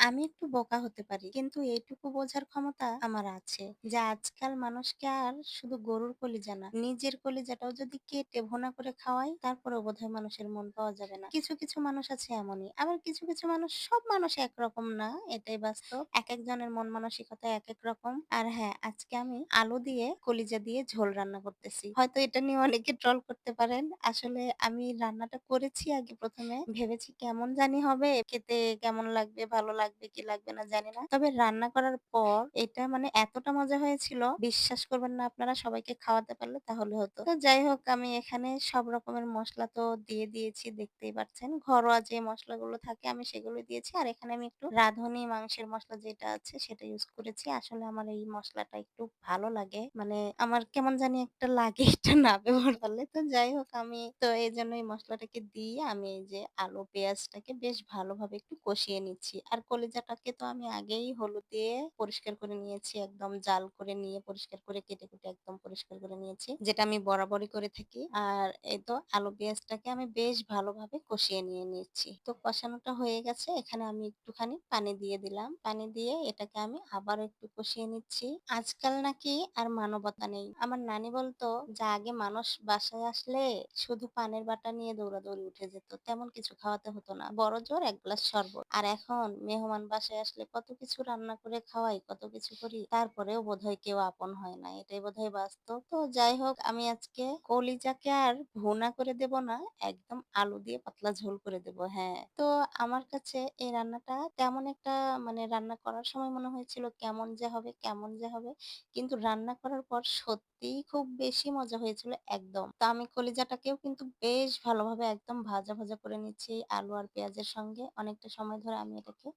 আমি একটু বোকা হতে পারি। কিন্তু এইটুকু বোঝার ক্ষমতা আমার আছে। যে আজকাল মানুষকে আর শুধু গরুর কলিজা না, নিজের কলিজাটাও যদি কেটে ভোনা করে খাওয়াই, তারপরে বোধহয় মানুষের মন পাওয়া যাবে না। কিছু, কিছু মানুষ আছে এমনই। আবার কিছু, কিছু মানুষ সব মানুষ একরকম না, এটাই বাস্তব। এক একজনের মন মানসিকতা এক এক রকম। আর হ্যাঁ, আজকে আমি আলু দিয়ে কলিজা দিয়ে ঝোল রান্না করতেছি। হয়তো এটা নিয়ে অনেকে ট্রল করতে পারেন। আসলে আমি রান্নাটা করেছি আগে প্রথমে ভেবেছি কেমন জানি হবে, খেতে কেমন লাগবে, ভালো লাগবে কি লাগবে না জানি না। তবে রান্না করার পর এটা মানে এতটা মজা হয়েছিল, বিশ্বাস করবেন না আপনারা সবাইকে খাওয়াতে পারলে তাহলে হতো। তো যাই হোক আমি এখানে সব রকমের মসলা তো দিয়ে দিয়েছি দেখতেই পাচ্ছেন। ঘরোয়া যে মসলাগুলো থাকে আমি সেগুলো দিয়েছি। আর এখানে আমি একটু রাঁধুনি মাংসের মসলা যেটা আছে সেটা ইউজ করেছি। আসলে আমার এই মসলাটা একটু ভালো লাগে। মানে আমার কেমন জানি একটা লাগে এটা না ব্যবহার করলে। তো যাই হোক আমি তো এই জন্য এই মশলাটাকে দিয়ে আমি এই যে আলু পেঁয়াজটাকে বেশ ভালোভাবে একটু কষিয়ে নিচ্ছি। আর কলিজাটাকে তো আমি আগেই হলুদ দিয়ে পরিষ্কার করে নিয়েছি। একদম জাল করে নিয়ে পরিষ্কার করে কেটে, কুটে একদম পরিষ্কার করে নিয়েছি। যেটা আমি বরাবরই করে থাকি। আর এই তো আলু পেঁয়াজটাকে আমি বেশ ভালোভাবে কষিয়ে নিয়ে নিচ্ছি। তো কষানোটা হয়ে গেছে। এখানে আমি একটুখানি পানি দিয়ে দিলাম। পানি দিয়ে এটাকে আমি আবার একটু কষিয়ে নিচ্ছি। আজকাল নাকি আর মানবতা নেই। আমার নানি বলতো যে আগে মানুষ বাসায় আসলে শুধু পানের বাটা নিয়ে দৌড়াদৌড়ি উঠে যেত। তেমন কিছু খাওয়াতে হতো না। বড় জোর এক গ্লাস শরবত। আর এখন মেহমান বাসায় আসলে কত কিছু রান্না করে খাওয়াই, কত কিছু করি। তারপরেও বোধহয় কেউ আপন হয় না। এটাই বোধহয় বাস্তব। তো যাই হোক আমি আজকে কলিজাকে আর ভুনা করে দেব না। একদম আলু দিয়ে পাতলা ঝোল করে দেব। হ্যাঁ। তো আমার কাছে এই রান্নাটা তেমন একটা মানে রান্না করার সময় মনে হয়েছিল কেমন যে হবে, কেমন যে হবে। কিন্তু রান্না করার পর সত্যিই খুব বেশি মজা হয়েছিল একদম। তো আমি কলিজাটাকেও কিন্তু বেশ ভালোভাবে একদম ভাজা, ভাজা করে নিচ্ছি আলু আর পেঁয়াজের সঙ্গে। অনেকটা সময় ধরে আমি এটাকে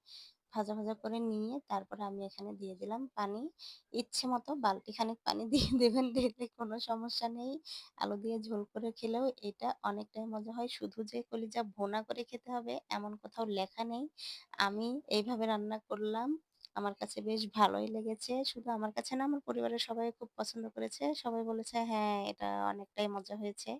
ভাজা, ভাজা করে নিয়ে তারপরে আমি এখানে দিয়ে দিলাম পানি। ইচ্ছে মতো বালতি খানিক পানি দিয়ে দেবেন, দিলে কোনো সমস্যা নেই। আলু দিয়ে ঝোল করে খেলেও এটা অনেকটাই মজা হয়। শুধু যে কলিজা ভোনা করে খেতে হবে এমন কোথাও লেখা নেই। আমি এইভাবে রান্না করলাম। আমার কাছে বেশ ভালোই লেগেছে। শুধু আমার কাছে না আমার পরিবারের সবাই খুব পছন্দ করেছে। সবাই বলেছে, "হ্যাঁ, এটা অনেকটাই মজা হয়েছে।"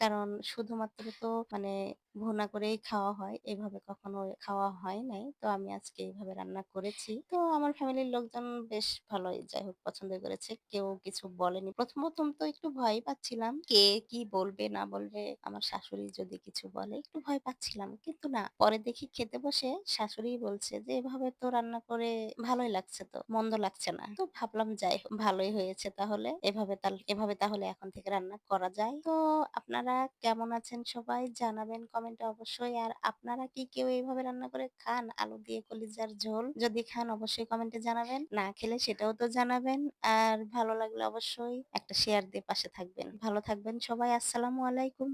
কারণ শুধুমাত্র তো মানে ভুনা করেই খাওয়া হয়। এভাবে কখনো খাওয়া হয় নাই। তো আমি আজকে এইভাবে রান্না করেছি। তো আমার ফ্যামিলির লোকজন বেশ ভালোই যাই হোক পছন্দ করেছে। কেউ কিছু বলেনি। ১ম, ১ম তো একটু ভয় পাচ্ছিলাম। কে কি বলবে না বলবে? আমার শাশুড়ি যদি কিছু বলে একটু ভয় পাচ্ছিলাম। কিন্তু না পরে দেখি খেতে বসে শাশুড়ি বলছে যে, "এভাবে তো রান্না করে ভালোই লাগছে তো। মন্দ লাগছে না।" তো ভাবলাম যাই ভালোই হয়েছে তাহলে। এভাবে এভাবে তাহলে এখন থেকে রান্না করা যায়। তো আপনারা কেমন আছেন সবাই জানাবেন কমেন্টে অবশ্যই। আর আপনারা কি কেউ এইভাবে রান্না করে খান? আলু দিয়ে কলিজার ঝোল? যদি খান অবশ্যই কমেন্টে জানাবেন। না খেলে সেটাও তো জানাবেন। আর ভালো লাগলে অবশ্যই একটা শেয়ার দিয়ে পাশে থাকবেন। ভালো থাকবেন সবাই। আসসালামু আলাইকুম।